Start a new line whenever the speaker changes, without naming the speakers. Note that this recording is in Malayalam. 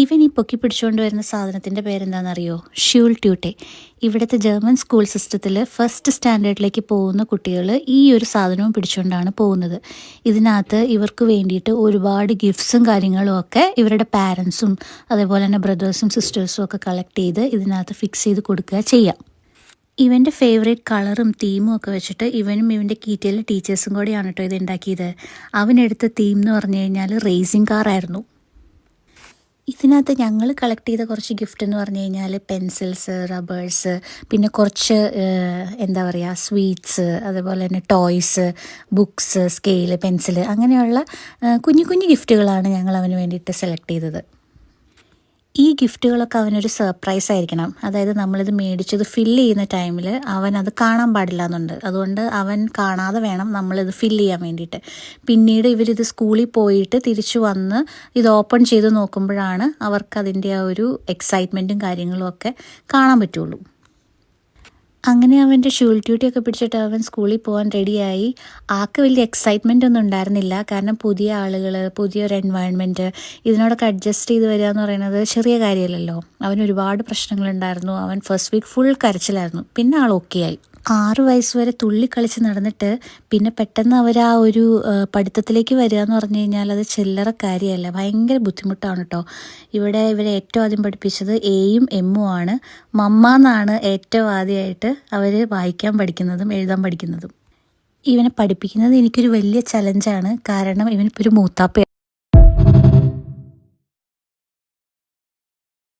ഇവൻ ഈ പൊക്കി പിടിച്ചുകൊണ്ട് വരുന്ന സാധനത്തിന്റെ പേരെന്താണെന്നറിയോ ഷ്യൂൾ ട്യൂട്ടെ. ഇവിടുത്തെ ജർമ്മൻ സ്കൂൾ സിസ്റ്റത്തിൽ ഫസ്റ്റ് സ്റ്റാൻഡേർഡിലേക്ക് പോകുന്ന കുട്ടികൾ ഈ ഒരു സാധനവും പിടിച്ചുകൊണ്ടാണ് പോകുന്നത്. ഇതിനകത്ത് ഇവർക്ക് വേണ്ടിയിട്ട് ഒരുപാട് ഗിഫ്റ്റ്സും കാര്യങ്ങളും ഒക്കെ ഇവരുടെ പാരൻസും അതേപോലെ തന്നെ ബ്രദേഴ്സും സിസ്റ്റേഴ്സും ഒക്കെ കളക്ട് ചെയ്ത് ഇതിനകത്ത് ഫിക്സ് ചെയ്ത് കൊടുക്കുക ചെയ്യാം. ഇവന്റെ ഫേവറേറ്റ് കളറും തീമും ഒക്കെ വെച്ചിട്ട് ഇവനും ഇവന്റെ കീറ്റയിലെ ടീച്ചേഴ്സും കൂടെയാണ് കേട്ടോ ഇത് ഉണ്ടാക്കിയത്. അവനെടുത്ത തീം എന്ന് പറഞ്ഞു കഴിഞ്ഞാൽ റേസിംഗ് കാറായിരുന്നു. ഇതിനകത്ത് ഞങ്ങൾ കളക്ട് ചെയ്ത കുറച്ച് ഗിഫ്റ്റ് എന്ന് പറഞ്ഞു കഴിഞ്ഞാൽ പെൻസിൽസ് റബ്ബേഴ്സ് പിന്നെ കുറച്ച് എന്താ പറയുക സ്വീറ്റ്സ് അതുപോലെ തന്നെ ടോയ്സ് ബുക്സ് സ്കെയിൽ പെൻസിൽ അങ്ങനെയുള്ള കുഞ്ഞു കുഞ്ഞു ഗിഫ്റ്റുകളാണ് ഞങ്ങൾ അവന് വേണ്ടിയിട്ട് സെലക്ട് ചെയ്തത്. ഈ ഗിഫ്റ്റുകളൊക്കെ അവനൊരു സർപ്രൈസ് ആയിരിക്കണം. അതായത് നമ്മളിത് മേടിച്ചത് ഫില്ല് ചെയ്യുന്ന ടൈമിൽ അവൻ അത് കാണാൻ പാടില്ല എന്നുണ്ട് അതുകൊണ്ട് അവൻ കാണാതെ വേണം നമ്മളിത് ഫില്ല് ചെയ്യാൻ വേണ്ടിയിട്ട്. പിന്നീട് ഇവരിത് സ്കൂളിൽ പോയിട്ട് തിരിച്ചു വന്ന് ഇത് ഓപ്പൺ ചെയ്ത് നോക്കുമ്പോഴാണ് അവർക്ക് അതിന്റെ ആ ഒരു എക്സൈറ്റ്മെന്റും കാര്യങ്ങളും ഒക്കെ കാണാൻ പറ്റുള്ളൂ. അങ്ങനെ അവന്റെ ഷൂൾ ഡ്യൂട്ടി ഒക്കെ പിടിച്ചിട്ട് അവൻ സ്കൂളിൽ പോകാൻ റെഡിയായി. ആൾക്ക് വലിയ എക്സൈറ്റ്മെന്റ് ഒന്നും ഉണ്ടായിരുന്നില്ല. കാരണം പുതിയ ആളുകൾ പുതിയൊരു എൻവയൺമെന്റ് ഇതിനോടൊക്കെ അഡ്ജസ്റ്റ് ചെയ്ത് വരിക എന്ന് പറയുന്നത് ചെറിയ കാര്യമല്ലല്ലോ. അവന് ഒരുപാട് പ്രശ്നങ്ങളുണ്ടായിരുന്നു. അവൻ ഫസ്റ്റ് വീക്ക് ഫുൾ കരച്ചിലായിരുന്നു. പിന്നെ ആൾ ഓക്കെ ആയി. ആറ് വയസ്സ് വരെ തുള്ളിക്കളിച്ച് നടന്നിട്ട് പിന്നെ പെട്ടെന്ന് അവർ ആ ഒരു പഠിത്തത്തിലേക്ക് വരിക എന്ന് പറഞ്ഞു കഴിഞ്ഞാൽ അത് ചില്ലറ കാര്യമല്ല. ഭയങ്കര ബുദ്ധിമുട്ടാണ് കേട്ടോ ഇവിടെ ഇവരെ ഏറ്റവും ആദ്യം പഠിപ്പിച്ചത് എയും എമ്മും ആണ്. മമ്മ എന്നാണ് ഏറ്റവും ആദ്യമായിട്ട് അവർ വായിക്കാൻ പഠിക്കുന്നതും എഴുതാൻ പഠിക്കുന്നതും. ഇവനെ പഠിപ്പിക്കുന്നത് എനിക്കൊരു വലിയ ചലഞ്ചാണ് കാരണം ഇവനിപ്പോൾ ഒരു മൂത്താപ്പയായി